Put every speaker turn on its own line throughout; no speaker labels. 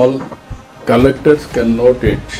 All collectors can note it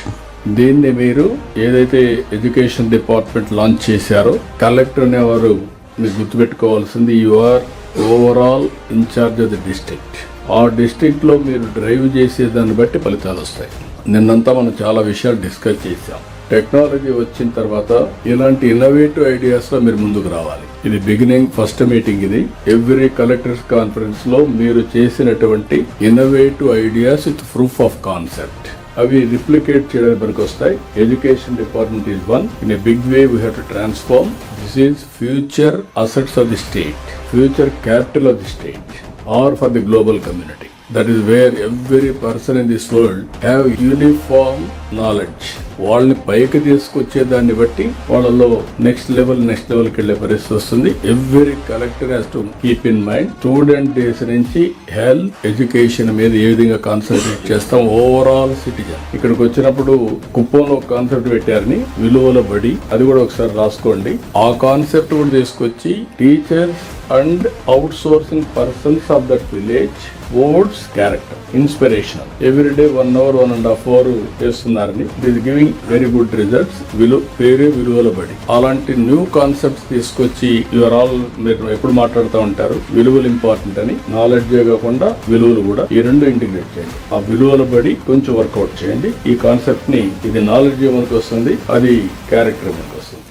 దీన్ని మీరు ఏదైతే ఎడ్యుకేషన్ డిపార్ట్మెంట్ లాంచ్ చేశారో కలెక్టర్ అనేవారు మీరు గుర్తుపెట్టుకోవాల్సింది you are overall incharge of the district ఆ డిస్ట్రిక్ట్లో మీరు డ్రైవ్ చేసే దాన్ని బట్టి ఫలితాలు వస్తాయి. నిన్నంతా మనం చాలా విషయాలు డిస్కస్ చేశాం. టెక్నాలజీ వచ్చిన తర్వాత ఇలాంటి ఇన్నోవేటివ్ ఐడియాస్లో మీరు ముందుకు రావాలి. ఇది బిగినింగ్ ఫస్ట్ మీటింగ్ ఇది. ఎవ్రీ కలెక్టర్స్ కాన్ఫరెన్స్లో మీరు చేసినటువంటి innovative ideas with proof of concept అవి రిప్లికేట్ చేయడానికి పనికి వస్తాయి. Education department is one in a big way we have to transform this is future assets of the state future capital of the state are for the global community that is where every person in this world have uniform knowledge వాళ్ళని పైకి తీసుకొచ్చే దాన్ని బట్టి వాళ్ళలో next level next లెవెల్కి వెళ్ళే పరిస్థితి వస్తుంది. Every collector has to keep in mind student days నుంచి హెల్త్ ఎడ్యుకేషన్ మీద ఏ విధంగా కాన్సన్ట్రేట్ చేస్తాం ఓవరాల్ సిటిజన్ ఇక్కడికి వచ్చినప్పుడు కుప్పంలో ఒక కాన్సెప్ట్ పెట్టారని విలువల బడి. అది కూడా ఒకసారి రాసుకోండి. ఆ కాన్సెప్ట్ కూడా తీసుకొచ్చి teachers and outsourcing persons of that village oats character inspiration every day one hour one and half hour చేస్తున్నారని this giving very good results విలువ పేరే విలువలబడి అలాంటి న్యూ కాన్సెప్ట్స్ తీసుకొచ్చి యువర్ ఆల్ మీరు ఎప్పుడు మాట్లాడుతూ ఉంటారు విలువలు ఇంపార్టెంట్ అని నాలెడ్జ్ కాకుండా విలువలు కూడా ఈ రెండు ఇంటిగ్రేట్ చేయండి. ఆ విలువల బడి కొంచెం వర్కౌట్ చేయండి. ఈ కాన్సెప్ట్ని ఇది నాలెడ్జ్ మనకు వస్తుంది అది క్యారెక్టర్ మనకు వస్తుంది.